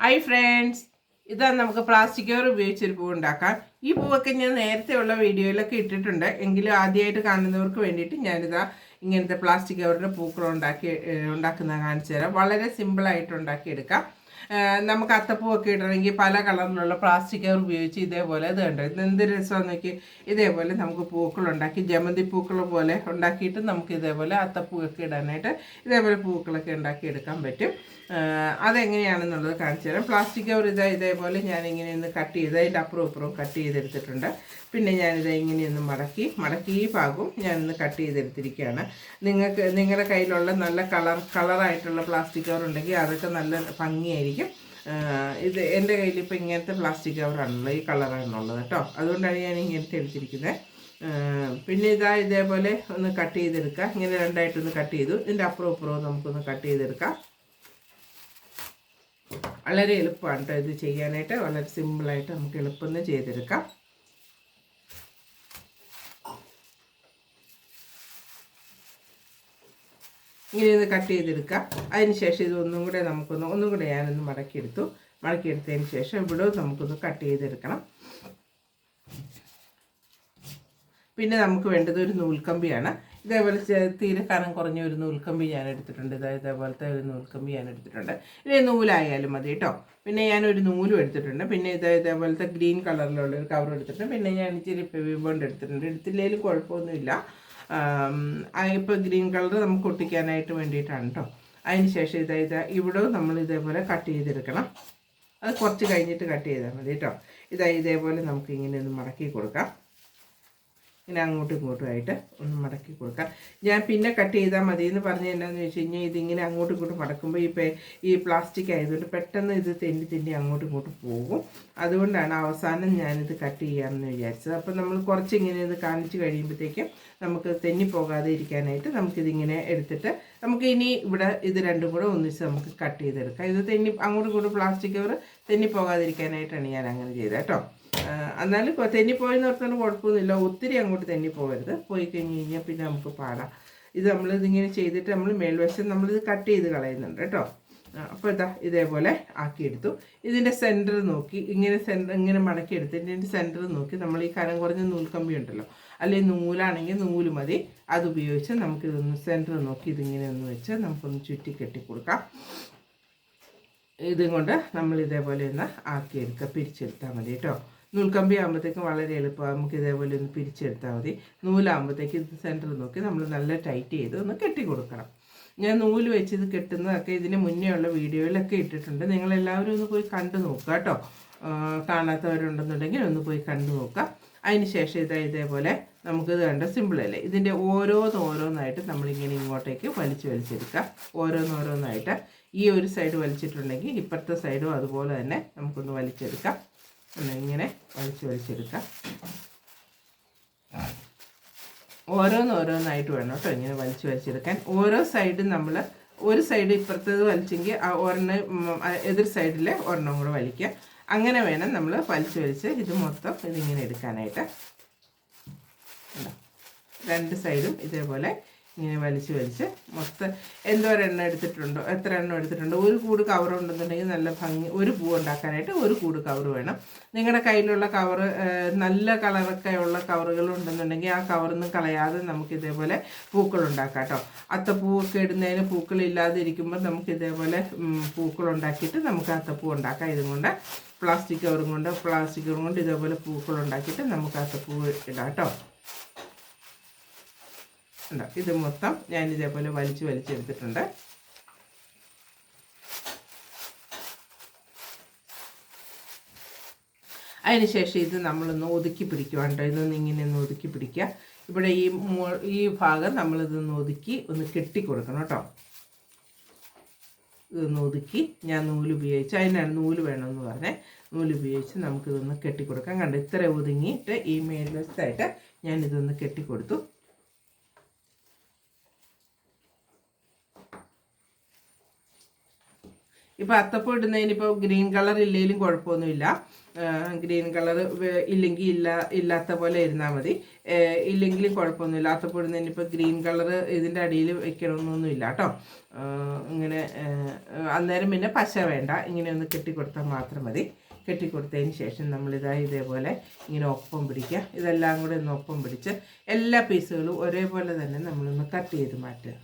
Hi friends ഇതാ നമുക്ക് plastic cover ഉപയോഗിച്ചൊരു പൂ ഉണ്ടാക്കാം ഈ പൂവൊക്കെ ഞാൻ നേരത്തെ ഉള്ള വീഡിയോയിലൊക്കെ ഇട്ടിട്ടുണ്ട്. എങ്കിലും ആദ്യമായിട്ട് കാണുന്നവർക്ക് വേണ്ടിയിട്ട് ഞാനിതാ ഇങ്ങനത്തെ പ്ലാസ്റ്റിക് കവറിന്റെ പൂക്കൾ ഉണ്ടാക്കി ഉണ്ടാക്കുന്നത് കാണിച്ചു തരാം. വളരെ സിമ്പിളായിട്ട് ഉണ്ടാക്കിയെടുക്കാം. നമുക്ക് അത്തപ്പൂവൊക്കെ ഇടണമെങ്കിൽ പല കളറിലുള്ള പ്ലാസ്റ്റിക് കവർ ഉപയോഗിച്ച് ഇതേപോലെ ഇത് കണ്ടോ? ഇത് എന്ത് രസമാണെന്ന് നോക്കി ഇതേപോലെ നമുക്ക് പൂക്കൾ ഉണ്ടാക്കി ജമന്തി പൂക്കൾ പോലെ ഉണ്ടാക്കിയിട്ട് നമുക്ക് ഇതേപോലെ അത്തപ്പൂവൊക്കെ ഇടാനായിട്ട് ഇതേപോലെ പൂക്കളൊക്കെ ഉണ്ടാക്കി എടുക്കാൻ പറ്റും. അതെങ്ങനെയാണെന്നുള്ളത് കാണിച്ചു തരാം. പ്ലാസ്റ്റിക് കവർ ഇതാ ഇതേപോലെ ഞാനിങ്ങനെ ഒന്ന് കട്ട് ചെയ്ത് അതിന്റെ അപ്പുറവും ഇപ്പുറവും കട്ട് ചെയ്തെടുത്തിട്ടുണ്ട്. പിന്നെ ഞാനിത് ഇങ്ങനെയൊന്ന് മടക്കി മടക്കി ഈ ഭാഗവും ഞാനൊന്ന് കട്ട് ചെയ്തെടുത്തിരിക്കുകയാണ്. നിങ്ങൾക്ക് നിങ്ങളുടെ കയ്യിലുള്ള നല്ല കളർ കളറായിട്ടുള്ള പ്ലാസ്റ്റിക് കവർ ഉണ്ടെങ്കിൽ അതൊക്കെ നല്ല ഭംഗിയായിരിക്കും. ആഹ് ഇത് എന്റെ കയ്യിൽ ഇപ്പോൾ ഇങ്ങനത്തെ പ്ലാസ്റ്റിക് കവറാണുള്ളത് ഈ കളറാണുള്ളത് കേട്ടോ. അതുകൊണ്ടാണ് ഞാൻ ഇങ്ങനത്തെ എടുത്തിരിക്കുന്നത് പിന്നെ ഇതാ ഇതേപോലെ ഒന്ന് കട്ട് ചെയ്തെടുക്കുക ഇങ്ങനെ രണ്ടായിട്ടൊന്ന് കട്ട് ചെയ്തു. ഇതിന്റെ അപ്പുറം അപ്പുറവും നമുക്കൊന്ന് കട്ട് ചെയ്തെടുക്കാം. വളരെ എളുപ്പമാണ് കേട്ടോ ഇത് ചെയ്യാനായിട്ട്. വളരെ സിമ്പിളായിട്ട് നമുക്ക് എളുപ്പം ചെയ്തെടുക്കാം. ഇങ്ങനെ ഒന്ന് കട്ട് ചെയ്തെടുക്കാം. അതിന് ശേഷം ഇത് ഒന്നും കൂടെ നമുക്കൊന്ന് ഒന്നും കൂടെ ഞാനൊന്ന് മടക്കിയെടുത്തു. മടക്കിയെടുത്തതിന് ശേഷം ഇവിടെ നമുക്കൊന്ന് കട്ട് ചെയ്തെടുക്കണം. പിന്നെ നമുക്ക് വേണ്ടത് ഒരു നൂൽക്കമ്പിയാണ്. ഇതേപോലെ തീരെ കനം കുറഞ്ഞ ഒരു നൂൽക്കമ്പി ഞാൻ എടുത്തിട്ടുണ്ട്. ഇതാ ഇതേപോലത്തെ ഒരു നൂൽക്കമ്പി ഞാൻ എടുത്തിട്ടുണ്ട്. ഇനി നൂലായാലും മതി കേട്ടോ പിന്നെ ഞാനൊരു നൂലും എടുത്തിട്ടുണ്ട്. പിന്നെ ഇത് ഇതേപോലത്തെ ഗ്രീൻ കളറിലുള്ള ഒരു കവർ എടുത്തിട്ടുണ്ട്. പിന്നെ ഞാൻ ഇച്ചിരി ബോണ്ട് എടുത്തിട്ടുണ്ട്. എടുത്തില്ലെങ്കിലും കുഴപ്പമൊന്നുമില്ല. ഇപ്പോൾ ഗ്രീൻ കളർ നമുക്ക് ഒട്ടിക്കാനായിട്ട് വേണ്ടിയിട്ടാണ് കേട്ടോ അതിന് ശേഷം ഇതാ ഇതാ ഇവിടെ നമ്മൾ ഇതേപോലെ കട്ട് ചെയ്തെടുക്കണം. അത് കുറച്ച് കഴിഞ്ഞിട്ട് കട്ട് ചെയ്താൽ മതി കേട്ടോ ഇതാ ഇതേപോലെ നമുക്ക് ഇങ്ങനെ ഒന്ന് മടക്കി കൊടുക്കാം. ഇങ്ങനെ അങ്ങോട്ടും ഇങ്ങോട്ടും ആയിട്ട് ഒന്ന് മടക്കി കൊടുക്കാം. ഞാൻ പിന്നെ കട്ട് ചെയ്താൽ മതി എന്ന് പറഞ്ഞ് എന്നാന്ന് വെച്ച് കഴിഞ്ഞാൽ ഇതിങ്ങനെ അങ്ങോട്ടും ഇങ്ങോട്ടും മടക്കുമ്പോൾ ഈ ഈ പ്ലാസ്റ്റിക് ആയതുകൊണ്ട് പെട്ടെന്ന് ഇത് തെന്നി തെന്നി അങ്ങോട്ടും ഇങ്ങോട്ടും പോകും. അതുകൊണ്ടാണ് അവസാനം ഞാനിത് കട്ട് ചെയ്യാമെന്ന് വിചാരിച്ചത്. അപ്പം നമ്മൾ കുറച്ച് ഇങ്ങനെ ഇത് കാണിച്ച് കഴിയുമ്പോഴത്തേക്കും നമുക്ക് തെന്നി പോകാതെ ഇരിക്കാനായിട്ട് നമുക്കിതിങ്ങനെ എടുത്തിട്ട് നമുക്ക് ഇനി ഇവിടെ ഇത് രണ്ടും കൂടെ ഒന്നിച്ച് നമുക്ക് കട്ട് ചെയ്തെടുക്കാം. ഇത് തെന്നി അങ്ങോട്ടും ഇങ്ങോട്ടും പ്ലാസ്റ്റിക് കവർ തെന്നി പോകാതിരിക്കാനായിട്ടാണ് ഞാൻ അങ്ങനെ ചെയ്തത് കേട്ടോ. എന്നാലും ഇപ്പോൾ തെന്നിപ്പോയെന്ന് പറഞ്ഞാൽ കുഴപ്പമൊന്നുമില്ല. ഒത്തിരി അങ്ങോട്ട് തെന്നിപ്പോകരുത് പോയി കഴിഞ്ഞ് കഴിഞ്ഞാൽ പിന്നെ നമുക്ക് പാടാം. ഇത് നമ്മൾ നമ്മളിതിങ്ങനെ ചെയ്തിട്ട് നമ്മൾ മേൽവശം ഇത് കട്ട് ചെയ്ത് കളയുന്നുണ്ട് കേട്ടോ. അപ്പോൾ ഇതാ ഇതേപോലെ ആക്കിയെടുത്തു. ഇതിന്റെ സെന്റർ നോക്കി ഇങ്ങനെ സെന്റർ ഇങ്ങനെ മടക്കിയെടുത്ത് ഇതിന്റെ സെന്റർ നോക്കി നമ്മൾ ഈ കനം കുറഞ്ഞ നൂൽക്കമ്പി ഉണ്ടല്ലോ. അല്ലെങ്കിൽ നൂലാണെങ്കിൽ നൂൽ മതി. അത് ഉപയോഗിച്ച് നമുക്കിതൊന്ന് സെന്റർ നോക്കി ഇതിങ്ങനെ ഒന്ന് വെച്ച് നമുക്കൊന്ന് ചുറ്റി കെട്ടി കൊടുക്കാം ഇതും കൊണ്ട് നമ്മൾ ഇതേപോലെ ഒന്ന് ആക്കിയെടുക്കുക. പിരിച്ചെടുത്താൽ മതി കേട്ടോ. നൂൽക്കമ്പി ആകുമ്പോഴത്തേക്കും വളരെ എളുപ്പമാണ്. നമുക്ക് ഇതേപോലെ ഒന്ന് പിരിച്ചെടുത്താൽ മതി. നൂലാകുമ്പോഴത്തേക്ക് ഇത് സെന്റർ നോക്കി നമ്മൾ നല്ല ടൈറ്റ് ചെയ്ത് ഒന്ന് കെട്ടി കൊടുക്കണം. ഞാൻ നൂൽ വെച്ച് ഇത് കെട്ടുന്നതൊക്കെ ഇതിന് മുന്നേ ഉള്ള വീഡിയോയിലൊക്കെ ഇട്ടിട്ടുണ്ട്. നിങ്ങളെല്ലാവരും ഒന്ന് പോയി കണ്ടു നോക്കുക കേട്ടോ. കാണാത്തവരുണ്ടെന്നുണ്ടെങ്കിൽ ഒന്ന് പോയി കണ്ടു നോക്കുക. അതിന് ശേഷം ഇതാ ഇതേപോലെ നമുക്കിത് കണ്ട സിമ്പിളല്ലേ ഇതിന്റെ ഓരോന്ന് ഓരോന്നായിട്ട് നമ്മളിങ്ങനെ ഇങ്ങോട്ടേക്ക് വലിച്ച് വലിച്ചെടുക്കാം ഓരോന്നോരോന്നായിട്ട് ഈ ഒരു സൈഡ് വലിച്ചിട്ടുണ്ടെങ്കിൽ ഇപ്പുറത്തെ സൈഡും അതുപോലെ തന്നെ നമുക്കൊന്ന് വലിച്ചെടുക്കാം. ഇങ്ങനെ വലിച്ച് വലിച്ചെടുക്കാം. ഓരോന്നോരോന്നായിട്ട് വേണം കേട്ടോ ഇങ്ങനെ വലിച്ച് വലിച്ചെടുക്കാൻ. ഓരോ സൈഡും നമ്മൾ ഒരു സൈഡ് ഇപ്പുറത്തേത് വലിച്ചെങ്കിൽ ആ ഒരെണ്ണം എതിർ സൈഡിൽ ഒരെണ്ണം കൂടെ വലിക്കുക. അങ്ങനെ വേണം നമ്മൾ വലിച്ച് വലിച്ച് ഇത് മൊത്തം ഇതിങ്ങനെ എടുക്കാനായിട്ട്. രണ്ട് സൈഡും ഇതേപോലെ ഇങ്ങനെ വലിച്ച് വലിച്ച് മൊത്തം എന്തോരെണ്ണം എടുത്തിട്ടുണ്ടോ എത്ര എണ്ണം എടുത്തിട്ടുണ്ടോ ഒരു കൂട് കവർ ഉണ്ടെന്നുണ്ടെങ്കിൽ നല്ല ഭംഗി ഒരു പൂ ഉണ്ടാക്കാനായിട്ട് ഒരു കൂട് കവർ വേണം. നിങ്ങളുടെ കയ്യിലുള്ള കവർ നല്ല കളറൊക്കെ ഉള്ള കവറുകൾ ഉണ്ടെന്നുണ്ടെങ്കിൽ ആ കവറൊന്നും കളയാതെ നമുക്ക് ഇതേപോലെ പൂക്കൾ ഉണ്ടാക്കാം കേട്ടോ അത്തപ്പൂവൊക്കെ ഇടുന്നതിന് പൂക്കൾ ഇല്ലാതെ ഇരിക്കുമ്പോൾ നമുക്ക് ഇതേപോലെ പൂക്കൾ ഉണ്ടാക്കിയിട്ട് നമുക്ക് അത്തപ്പൂ ഉണ്ടാക്കാം. ഇതും കൊണ്ട് പ്ലാസ്റ്റിക് കവറും കൊണ്ട് പ്ലാസ്റ്റിക് കവറും കൊണ്ട് ഇതേപോലെ പൂക്കൾ ഉണ്ടാക്കിയിട്ട് നമുക്ക് അത്തപ്പൂ ഇടാം കേട്ടോ ഉണ്ടോ ഇത് മൊത്തം ഞാൻ ഇതേപോലെ വലിച്ച് വലിച്ചെടുത്തിട്ടുണ്ട് അതിനുശേഷം ഇത് നമ്മളൊന്ന് ഒതുക്കി പിടിക്കുക കേട്ടോ ഇതൊന്ന് ഇങ്ങനെ ഒന്ന് ഒതുക്കി പിടിക്കുക. ഇവിടെ ഈ ഈ ഭാഗം നമ്മളിതൊന്ന് ഒതുക്കി ഒന്ന് കെട്ടി കൊടുക്കണം കേട്ടോ. ഇതൊന്ന് ഒതുക്കി ഞാൻ നൂൽ ഉപയോഗിച്ച് അതിനാണ് നൂൽ വേണമെന്ന് പറഞ്ഞേ. നൂൽ ഉപയോഗിച്ച് നമുക്കിതൊന്ന് കെട്ടിക്കൊടുക്കാം കണ്ടോ? ഇത്ര ഒതുങ്ങിയിട്ട് ഈ മേൽവശത്തായിട്ട് ഞാനിതൊന്ന് കെട്ടിക്കൊടുത്തു ഇപ്പോൾ ഇടുന്നതിന് ഇടുന്നതിനിപ്പോൾ ഗ്രീൻ കളർ ഇല്ലെങ്കിലും കുഴപ്പമൊന്നുമില്ല. ഗ്രീൻ കളർ ഇല്ലെങ്കിൽ ഇല്ല ഇല്ലാത്ത പോലെ ഇരുന്നാൽ മതി. ഇല്ലെങ്കിലും കുഴപ്പമൊന്നുമില്ല. അത്തപ്പം ഇടുന്നതിന് ഇപ്പോൾ ഗ്രീൻ കളർ ഇതിന്റെ അടിയിൽ വെക്കണമെന്നൊന്നുമില്ല കേട്ടോ. ഇങ്ങനെ അന്നേരം പിന്നെ പശ വേണ്ട. ഇങ്ങനെ ഒന്ന് കെട്ടിക്കൊടുത്താൽ മാത്രം മതി. കെട്ടിക്കൊടുത്തതിന് ശേഷം നമ്മളിതാ ഇതേപോലെ ഇങ്ങനെ ഒപ്പം പിടിക്കുക. ഇതെല്ലാം കൂടെ ഒന്ന് ഒപ്പം പിടിച്ച് എല്ലാ പീസുകളും ഒരേപോലെ തന്നെ നമ്മളൊന്ന് കട്ട് ചെയ്ത് മാറ്റുക.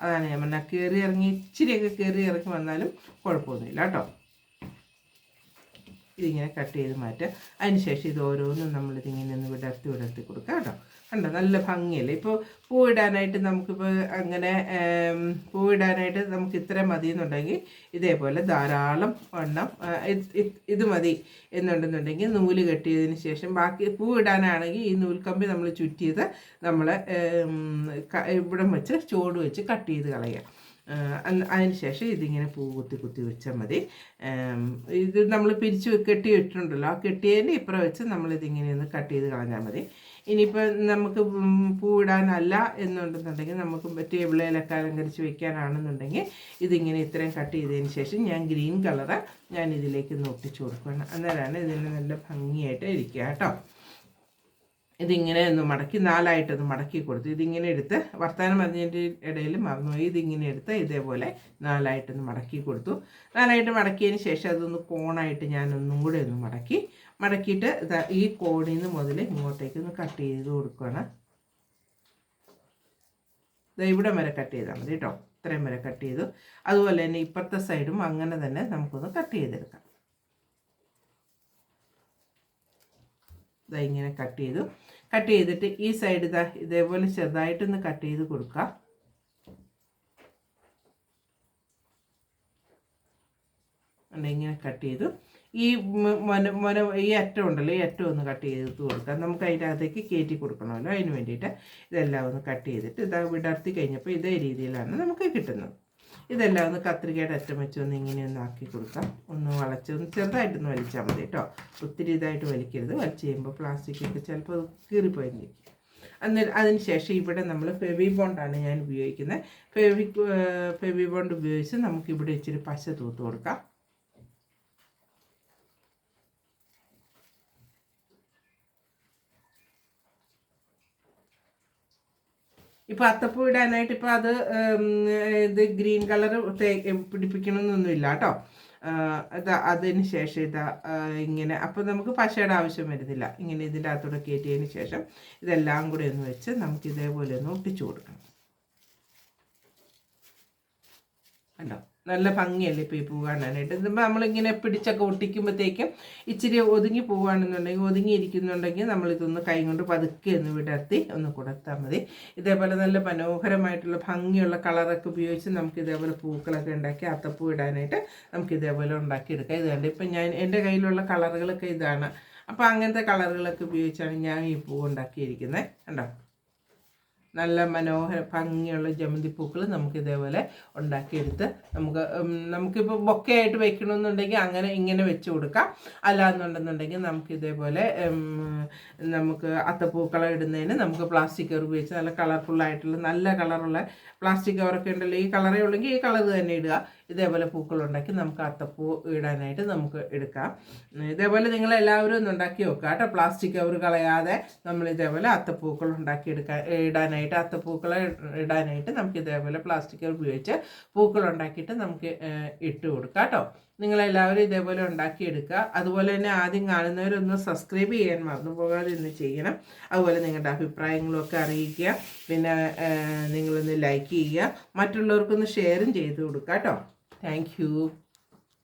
അതാണ് ഞാൻ പറഞ്ഞാൽ കയറി ഇറങ്ങി ഇച്ചിരിയൊക്കെ കയറി ഇറങ്ങി വന്നാലും കുഴപ്പമൊന്നുമില്ല കേട്ടോ. ഇതിങ്ങനെ കട്ട് ചെയ്ത് മാറ്റുക അതിന് ശേഷം ഇത് ഓരോന്നും നമ്മളിതിങ്ങനെ ഒന്ന് വിടർത്തി വിടർത്തി കൊടുക്കുക കേട്ടോ. കണ്ടോ? നല്ല ഭംഗിയല്ലേ? ഇപ്പോൾ പൂവിടാനായിട്ട് നമുക്കിപ്പോൾ അങ്ങനെ പൂവിടാനായിട്ട് നമുക്ക് ഇത്ര മതി എന്നുണ്ടെങ്കിൽ ഇതേപോലെ ധാരാളം വണ്ണം ഇത് മതി എന്നുണ്ടെന്നുണ്ടെങ്കിൽ നൂൽ കെട്ടിയതിന് ശേഷം ബാക്കി പൂവിടാനാണെങ്കിൽ ഈ നൂൽക്കമ്പി നമ്മൾ ചുറ്റിയത് നമ്മൾ ഇവിടം വെച്ച് ചോട് വെച്ച് കട്ട് ചെയ്ത് കളയുക അതിന് ശേഷം ഇതിങ്ങനെ പൂ കുത്തി കുത്തി വെച്ചാൽ മതി. ഇത് നമ്മൾ പിരിച്ച് കെട്ടി ഇട്ടിട്ടുണ്ടല്ലോ ആ കെട്ടിയതിന്റെ ഇപ്പുറം വെച്ച് നമ്മളിതിങ്ങനെ ഒന്ന് കട്ട് ചെയ്ത് കളഞ്ഞാൽ മതി. ഇനിയിപ്പോൾ നമുക്ക് പൂവിടാനല്ല എന്നുണ്ടെന്നുണ്ടെങ്കിൽ നമുക്ക് ടേബിളിലൊക്കെ അലങ്കരിച്ച് വെക്കാനാണെന്നുണ്ടെങ്കിൽ ഇതിങ്ങനെ ഇത്രയും കട്ട് ചെയ്തതിന് ശേഷം ഞാൻ ഗ്രീൻ കളറ് ഞാൻ ഇതിലേക്ക് ഒന്ന് ഒട്ടിച്ചു കൊടുക്കുകയാണ്. അന്നേരമാണ് ഇതിന് നല്ല ഭംഗിയായിട്ട് ഇരിക്കുക കേട്ടോ. ഇതിങ്ങനെ ഒന്ന് മടക്കി നാലായിട്ടൊന്ന് മടക്കി കൊടുത്തു. ഇതിങ്ങനെ എടുത്ത് വർത്തമാനം പറഞ്ഞതിന്റെ ഇടയിൽ മറന്നുപോയി. ഇതിങ്ങനെ എടുത്ത് ഇതേപോലെ നാലായിട്ടൊന്ന് മടക്കി കൊടുത്തു. നാലായിട്ട് മടക്കിയതിന് ശേഷം അതൊന്ന് കോണായിട്ട് ഞാൻ ഒന്നും കൂടെ ഒന്ന് മടക്കി മടക്കിയിട്ട് ഈ കോണിൽ നിന്ന് മുതൽ ഇങ്ങോട്ടേക്ക് ഒന്ന് കട്ട് ചെയ്ത് കൊടുക്കുകയാണ്. ഇവിടെ വരെ കട്ട് ചെയ്താൽ മതി കേട്ടോ. ഇത്രയും വരെ കട്ട് ചെയ്തു. അതുപോലെ തന്നെ ഇപ്പുറത്തെ സൈഡും അങ്ങനെ തന്നെ നമുക്കൊന്ന് കട്ട് ചെയ്തെടുക്കാം. ഇതാ ഇങ്ങനെ കട്ട് ചെയ്തു. കട്ട് ചെയ്തിട്ട് ഈ സൈഡ് ഇതാ ഇതേപോലെ ചെറുതായിട്ടൊന്ന് കട്ട് ചെയ്ത് കൊടുക്കുക ഇങ്ങനെ കട്ട് ചെയ്തു. ഈ മൊന മൊന ഈ അറ്റം ഉണ്ടല്ലോ ഈ അറ്റം ഒന്ന് കട്ട് ചെയ്ത് കൊടുക്കാം. നമുക്ക് അതിന്റെ അകത്തേക്ക് കയറ്റി കൊടുക്കണമല്ലോ. അതിന് വേണ്ടിയിട്ട് ഇതെല്ലാം ഒന്ന് കട്ട് ചെയ്തിട്ട് ഇതാ വിടർത്തി കഴിഞ്ഞപ്പോൾ ഇതേ രീതിയിലാണ് നമുക്ക് കിട്ടുന്നത്. ഇതെല്ലാം ഒന്ന് കത്രികയുടെ അറ്റം വെച്ച് ഒന്ന് ഇങ്ങനെ ഒന്ന് ആക്കി കൊടുക്കാം. ഒന്ന് വളച്ച് ഒന്ന് ചെറുതായിട്ടൊന്ന് വലിച്ചാൽ മതി കേട്ടോ. ഒത്തിരി ഇതായിട്ട് വലിക്കരുത്. വലിച്ച് കഴിയുമ്പോൾ പ്ലാസ്റ്റിക്കൊക്കെ ചിലപ്പോൾ കീറിപ്പോയിരിക്കും അന്നേരം അതിന് ശേഷം ഇവിടെ നമ്മൾ ഫെവി ബോണ്ടാണ് ഞാൻ ഉപയോഗിക്കുന്നത്. ഫെവി ഫെവി ബോണ്ട് ഉപയോഗിച്ച് നമുക്ക് ഇവിടെ ഇച്ചിരി പശ തൂത്ത് കൊടുക്കാം. ഇപ്പോൾ അത്തപ്പൂ ഇടാനായിട്ട് ഇപ്പോൾ അത് ഇത് ഗ്രീൻ കളർ പിടിപ്പിക്കണമെന്നൊന്നുമില്ല കേട്ടോ. ഇതാ അതിന് ശേഷം ഇതാ ഇങ്ങനെ അപ്പോൾ നമുക്ക് പശയുടെ ആവശ്യം വരുന്നില്ല. ഇങ്ങനെ ഇതിന്റെ അകത്തൂടെ കയറ്റിയതിന് ശേഷം ഇതെല്ലാം കൂടി ഒന്ന് വെച്ച് നമുക്ക് ഇതേപോലെ ഒന്ന് ഒട്ടിച്ചു കൊടുക്കണം. കണ്ടോ? നല്ല ഭംഗിയല്ലേ ഇപ്പോൾ ഈ പൂ കാണാനായിട്ട്? ഇതിപ്പോൾ നമ്മളിങ്ങനെ പിടിച്ചൊക്കെ ഒട്ടിക്കുമ്പോഴത്തേക്കും ഇച്ചിരി ഒതുങ്ങി പോവുകയാണെന്നുണ്ടെങ്കിൽ ഒതുങ്ങിയിരിക്കുന്നുണ്ടെങ്കിൽ നമ്മളിതൊന്ന് കൈ കൊണ്ട് പതുക്കെ ഒന്ന് വിടർത്തി ഒന്ന് കൊടുത്താൽ മതി. ഇതേപോലെ നല്ല മനോഹരമായിട്ടുള്ള ഭംഗിയുള്ള കളറൊക്കെ ഉപയോഗിച്ച് നമുക്ക് ഇതേപോലെ പൂക്കളൊക്കെ ഉണ്ടാക്കി അത്തപ്പൂ ഇടാനായിട്ട് നമുക്ക് ഇതേപോലെ ഉണ്ടാക്കിയെടുക്കാം. ഇത് കണ്ട് ഇപ്പം ഞാൻ എന്റെ കയ്യിലുള്ള കളറുകളൊക്കെ ഇതാണ്. അപ്പോൾ അങ്ങനത്തെ കളറുകളൊക്കെ ഉപയോഗിച്ചാണ് ഞാൻ ഈ പൂ ഉണ്ടാക്കിയിരിക്കുന്നത്. കണ്ടോ? നല്ല മനോഹര ഭംഗിയുള്ള ജമന്തി പൂക്കൾ നമുക്ക് ഇതേപോലെ ഉണ്ടാക്കിയെടുത്ത് നമുക്ക് നമുക്കിപ്പോൾ ബൊക്കെ ആയിട്ട് വെക്കണമെന്നുണ്ടെങ്കിൽ അങ്ങനെ ഇങ്ങനെ വെച്ച് കൊടുക്കാം. അല്ലാന്നുണ്ടെന്നുണ്ടെങ്കിൽ നമുക്ക് ഇതേപോലെ നമുക്ക് അത്തപ്പൂക്കളം ഇടുന്നതിന് നമുക്ക് പ്ലാസ്റ്റിക് ഉപയോഗിച്ച് നല്ല കളർഫുള്ളായിട്ടുള്ള നല്ല കളറുള്ള പ്ലാസ്റ്റിക് കവറൊക്കെ ഉണ്ടല്ലോ ഈ കളറേ ഉള്ളെങ്കിൽ ഈ കളർ തന്നെ ഇടുക. ഇതേപോലെ പൂക്കൾ ഉണ്ടാക്കി നമുക്ക് അത്തപ്പൂ ഇടാനായിട്ട് നമുക്ക് എടുക്കാം. ഇതേപോലെ നിങ്ങൾ എല്ലാവരും ഒന്ന് ഉണ്ടാക്കി വെക്കുക കേട്ടോ. പ്ലാസ്റ്റിക് കവർ കളയാതെ നമ്മൾ ഇതേപോലെ അത്തപ്പൂക്കൾ ഉണ്ടാക്കി എടുക്കാൻ ഇടാനായിട്ട് അത്തപ്പൂക്കൾ ഇടാനായിട്ട് നമുക്ക് ഇതേപോലെ പ്ലാസ്റ്റിക് കവർ ഉപയോഗിച്ച് പൂക്കൾ ഉണ്ടാക്കിയിട്ട് നമുക്ക് ഇട്ട് കൊടുക്കാം കേട്ടോ. നിങ്ങളെല്ലാവരും ഇതേപോലെ ഉണ്ടാക്കിയെടുക്കുക അതുപോലെ തന്നെ ആദ്യം കാണുന്നവരൊന്ന് സബ്സ്ക്രൈബ് ചെയ്യാൻ മറന്നു പോകാതെ ഇന്ന് ചെയ്യണം. അതുപോലെ നിങ്ങളുടെ അഭിപ്രായങ്ങളൊക്കെ അറിയിക്കുക. പിന്നെ നിങ്ങളൊന്ന് ലൈക്ക് ചെയ്യുക. മറ്റുള്ളവർക്കൊന്ന് ഷെയറും ചെയ്ത് കൊടുക്കുക കേട്ടോ. താങ്ക്